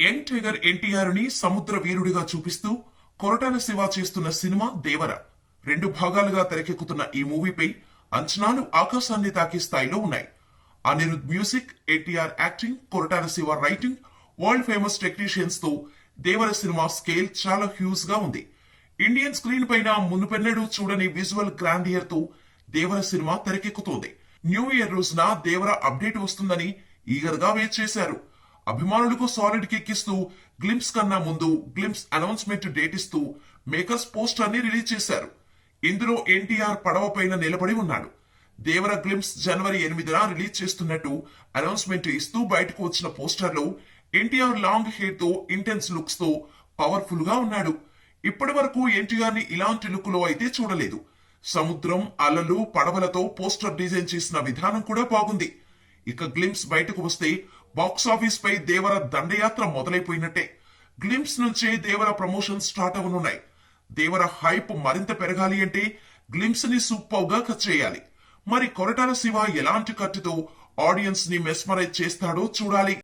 Young tiger ఎన్టీఆర్ని సముద్ర వీరుడిగా చూపిస్తూ కొరటాల శివ చేస్తున్న సినిమా దేవర. రెండు భాగాలుగా తెరకెక్కుతున్న ఈ మూవీపై అంచనాలు ఆకాశాన్ని తాకే స్థాయిలో ఉన్నాయి. Anirudh music NTR acting Koratala Siva writing world famous టెక్నీషియన్స్తో Devara cinema scale చాలా హ్యూజ్గా ఉంది. ఇండియన్ స్క్రీన్ పైన మునుపెన్నడూ చూడని విజువల్ గ్రాండియర్తో దేవర సినిమా తెరకెక్కుతోంది. న్యూ ఇయర్ రోజున దేవర అప్డేట్ వస్తుందని ఈగర్గా వెయిట్ చేశారు. అభిమానులకు సాలిడ్ కిక్ ఇస్తూ గ్లిమ్స్ కన్నా ముందు గ్లిమ్స్ అనౌన్స్మెంట్ డేట్ ఇస్తూ మేకర్స్ పోస్టర్ని రిలీజ్ చేశారు. ఇందులో ఎన్టీఆర్ పడవ పైన నిలబడి ఉన్నాడు. దేవర గ్లిమ్స్ జనవరి ఎనిమిదిన రిలీజ్ చేస్తున్నట్టు అనౌన్స్మెంట్ ఇస్తూ బయటకు వచ్చిన పోస్టర్లో ఎన్టీఆర్ లాంగ్ హెయిర్తో ఇంటెన్స్ లుక్స్తో పవర్ఫుల్గా ఉన్నాడు. ఇప్పటి వరకు ఎన్టీఆర్ని ఇలాంటి లుక్లో అయితే చూడలేదు. సముద్రం అలలు పడవలతో పోస్టర్ డిజైన్ చేసిన విధానం కూడా బాగుంది. ఇక గ్లిమ్స్ బయటకు వస్తే బాక్స్ ఆఫీస్ పై దేవర దండయాత్ర మొదలైపోయినట్టే. గ్లిమ్స్ నుంచే దేవర ప్రమోషన్ స్టార్ట్ అవనున్నాయి. దేవర హైప్ మరింత పెరగాలి అంటే గ్లిమ్స్ని సూపర్గా కట్ చేయాలి. మరి కొరటాల శివ ఎలాంటి కట్టుతో ఆడియన్స్ని మెస్మరైజ్ చేస్తాడో చూడాలి.